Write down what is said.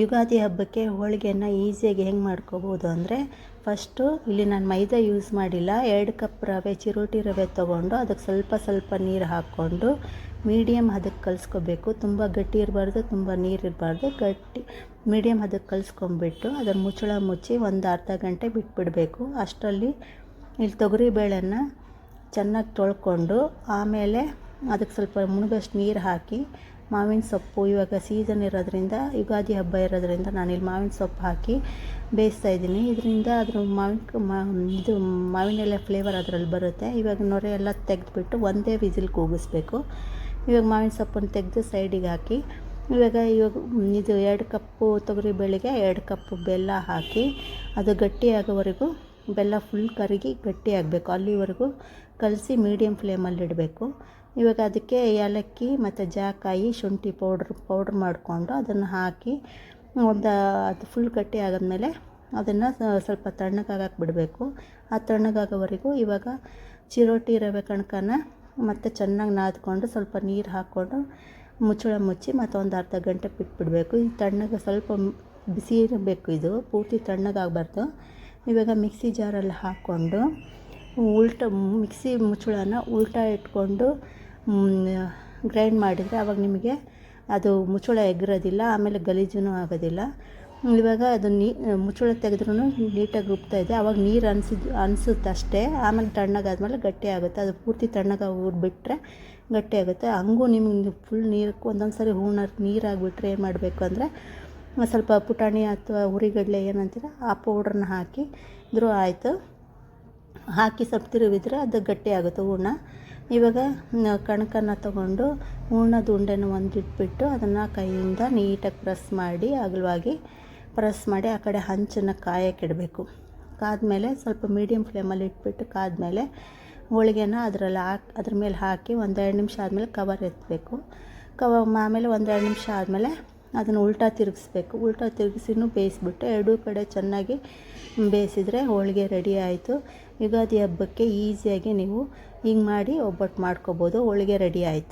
ಯುಗಾದಿ ಹಬ್ಬಕ್ಕೆ ಹೋಳಿಗೆನ ಈಸಿಯಾಗಿ ಹೆಂಗೆ ಮಾಡ್ಕೋಬೋದು ಅಂದರೆ ಫಸ್ಟು ಇಲ್ಲಿ ನಾನು ಮೈದಾ ಯೂಸ್ ಮಾಡಿಲ್ಲ. ಎರಡು ಕಪ್ ರವೆ, ಚಿರೋಟಿ ರವೆ ತೊಗೊಂಡು ಅದಕ್ಕೆ ಸ್ವಲ್ಪ ಸ್ವಲ್ಪ ನೀರು ಹಾಕ್ಕೊಂಡು ಮೀಡಿಯಮ್ ಹದಕ್ಕೆ ಕಲಿಸ್ಕೋಬೇಕು. ತುಂಬ ಗಟ್ಟಿ ಇರಬಾರ್ದು, ತುಂಬ ನೀರು ಇರಬಾರ್ದು. ಗಟ್ಟಿ ಮೀಡಿಯಮ್ ಹದಕ್ಕೆ ಕಲಿಸ್ಕೊಂಬಿಟ್ಟು ಅದನ್ನು ಮುಚ್ಚಳ ಮುಚ್ಚಿ ಒಂದು ಅರ್ಧ ಗಂಟೆ ಬಿಟ್ಬಿಡಬೇಕು. ಅಷ್ಟರಲ್ಲಿ ಇಲ್ಲಿ ತೊಗರಿಬೇಳೆನ ಚೆನ್ನಾಗಿ ತೊಳ್ಕೊಂಡು ಆಮೇಲೆ ಅದಕ್ಕೆ ಸ್ವಲ್ಪ ಮುಣಗಷ್ಟು ನೀರು ಹಾಕಿ ಮಾವಿನ ಸೊಪ್ಪು ಇವಾಗ ಸೀಸನ್ ಇರೋದ್ರಿಂದ, ಯುಗಾದಿ ಹಬ್ಬ ಇರೋದ್ರಿಂದ ನಾನಿಲ್ಲಿ ಮಾವಿನ ಸೊಪ್ಪು ಹಾಕಿ ಬೇಯಿಸ್ತಾ ಇದ್ದೀನಿ. ಇದರಿಂದ ಅದ್ರ ಮಾವಿನ ಇದು ಮಾವಿನ ಎಲೆ ಫ್ಲೇವರ್ ಅದರಲ್ಲಿ ಬರುತ್ತೆ. ಇವಾಗ ನೊರೆ ಎಲ್ಲ ತೆಗೆದುಬಿಟ್ಟು ಒಂದೇ ವಿಸಿಲ್ ಕೂಗಿಸ್ಬೇಕು. ಇವಾಗ ಮಾವಿನ ಸೊಪ್ಪನ್ನು ತೆಗೆದು ಸೈಡಿಗೆ ಹಾಕಿ, ಇವಾಗ ಇವಾಗ ಇದು ಎರಡು ಕಪ್ಪು ತೊಗರಿ ಬೇಳೆಗೆ ಎರಡು ಕಪ್ಪು ಬೆಲ್ಲ ಹಾಕಿ, ಅದು ಗಟ್ಟಿಯಾಗೋವರೆಗೂ ಬೆಲ್ಲ ಫುಲ್ ಕರಗಿ ಗಟ್ಟಿ ಆಗಬೇಕು. ಅಲ್ಲಿವರೆಗೂ ಕಲಸಿ ಮೀಡಿಯಮ್ ಫ್ಲೇಮಲ್ಲಿ ಇಡಬೇಕು. ಇವಾಗ ಅದಕ್ಕೆ ಏಲಕ್ಕಿ ಮತ್ತು ಜಾಕಾಯಿ, ಶುಂಠಿ ಪೌಡ್ರ್ ಪೌಡ್ರ್ ಮಾಡಿಕೊಂಡು ಅದನ್ನು ಹಾಕಿ ಒಂದು ಅದು ಫುಲ್ ಗಟ್ಟಿ ಆದಮೇಲೆ ಅದನ್ನು ಸ್ವಲ್ಪ ತಣ್ಣಗಾಗಕ್ಕೆ ಬಿಡಬೇಕು ಆ ತಣ್ಣಗಾಗೋವರೆಗೂ ಇವಾಗ ಚಿರೋಟಿ, ರವೆ ಕಣಕನ ಮತ್ತು ಚೆನ್ನಾಗಿ ನಾದ್ಕೊಂಡು ಸ್ವಲ್ಪ ನೀರು ಹಾಕ್ಕೊಂಡು ಮುಚ್ಚಳ ಮುಚ್ಚಿ ಮತ್ತು ಒಂದು ಅರ್ಧ ಗಂಟೆ ಬಿಟ್ಬಿಡಬೇಕು. ಈ ತಣ್ಣಗೆ ಸ್ವಲ್ಪ ಬಿಸಿ ಇರಬೇಕು ಇದು. ಪೂರ್ತಿ ತಣ್ಣಗಾಗಬಾರ್ದು. ಇವಾಗ ಮಿಕ್ಸಿ ಜಾರಲ್ಲಿ ಹಾಕ್ಕೊಂಡು, ಉಲ್ಟ ಮಿಕ್ಸಿ ಮುಚ್ಚಳನ ಉಲ್ಟಾ ಇಟ್ಕೊಂಡು ಗ್ರೈಂಡ್ ಮಾಡಿದರೆ ಆವಾಗ ನಿಮಗೆ ಅದು ಮುಚ್ಚಳ ಎಗ್ರೋದಿಲ್ಲ, ಆಮೇಲೆ ಗಲೀಜೂ ಆಗೋದಿಲ್ಲ. ಇವಾಗ ಅದು ನೀ, ಮುಚ್ಚಳ ತೆಗೆದ್ರೂ ನೀಟಾಗಿ ರುಬ್ತಾ ಇದೆ. ಅವಾಗ ನೀರು ಅನ್ಸಿದ್ದು ಅನಿಸುತ್ತೆ ಅಷ್ಟೇ. ಆಮೇಲೆ ತಣ್ಣಗಾದ್ಮೇಲೆ ಗಟ್ಟಿ ಆಗುತ್ತೆ. ಅದು ಪೂರ್ತಿ ತಣ್ಣಗಾಗಿ ಬಿಟ್ಟರೆ ಗಟ್ಟಿ ಆಗುತ್ತೆ. ಹಂಗೂ ನಿಮ್ಗೆ ಫುಲ್ ನೀರು ಒಂದೊಂದು ಸರಿ ಹೂರ್ಣ ನೀರಾಗಿಬಿಟ್ರೆ ಏನು ಮಾಡಬೇಕು ಅಂದರೆ ಸ್ವಲ್ಪ ಪುಟಾಣಿ ಅಥವಾ ಹುರಿಗಡಲೆ ಏನಂತೀರ, ಆ ಪೌಡ್ರನ್ನ ಹಾಕಿ, ಇದ್ರೂ ಆಯಿತು. ಹಾಕಿ ಸ್ವಲ್ಪ ತಿರುವಿದ್ರೆ ಅದು ಗಟ್ಟಿ ಆಗುತ್ತೆ ಹೂರ್ಣ. ಇವಾಗ ಕಣಕನ್ನ ತೊಗೊಂಡು ಹೂರ್ಣದ ಉಂಡೆನ ಒಂದು ಇಟ್ಬಿಟ್ಟು ಅದನ್ನು ಕೈಯಿಂದ ನೀಟಾಗಿ ಪ್ರೆಸ್ ಮಾಡಿ, ಅಗಲವಾಗಿ ಪ್ರೆಸ್ ಮಾಡಿ ಆ ಕಡೆ ಹಂಚನ್ನು ಕಾಯಕ್ಕಿಡಬೇಕು ಕಾದ್ಮೇಲೆ ಸ್ವಲ್ಪ ಮೀಡಿಯಮ್ ಫ್ಲೇಮಲ್ಲಿ ಇಟ್ಬಿಟ್ಟು ಕಾದ್ಮೇಲೆ ಹೋಳಿಗೆನ ಅದರಲ್ಲಿ ಹಾಕಿ, ಅದ್ರ ಮೇಲೆ ಹಾಕಿ ಒಂದೆರಡು ನಿಮಿಷ ಆದಮೇಲೆ ಕವರ್ ಎತ್ತಬೇಕು ಕವ, ಆಮೇಲೆ ಒಂದೆರಡು ನಿಮಿಷ ಆದಮೇಲೆ ಅದನ್ನು ಉಲ್ಟಾ ತಿರುಗಿಸ್ಬೇಕು. ಉಲ್ಟಾ ತಿರುಗಿಸಿನೂ ಬೇಯಿಸ್ಬಿಟ್ಟು ಎರಡೂ ಕಡೆ ಚೆನ್ನಾಗಿ ಬೇಯಿಸಿದರೆ ಹೋಳಿಗೆ ರೆಡಿ ಆಯಿತು. ಯುಗಾದಿ ಹಬ್ಬಕ್ಕೆ ಈಸಿಯಾಗಿ ನೀವು ಹಿಂಗೆ ಮಾಡಿ ಒಬ್ಬಟ್ಟು ಮಾಡ್ಕೊಬೋದು. ಹೋಳಿಗೆ ರೆಡಿ ಆಯಿತು.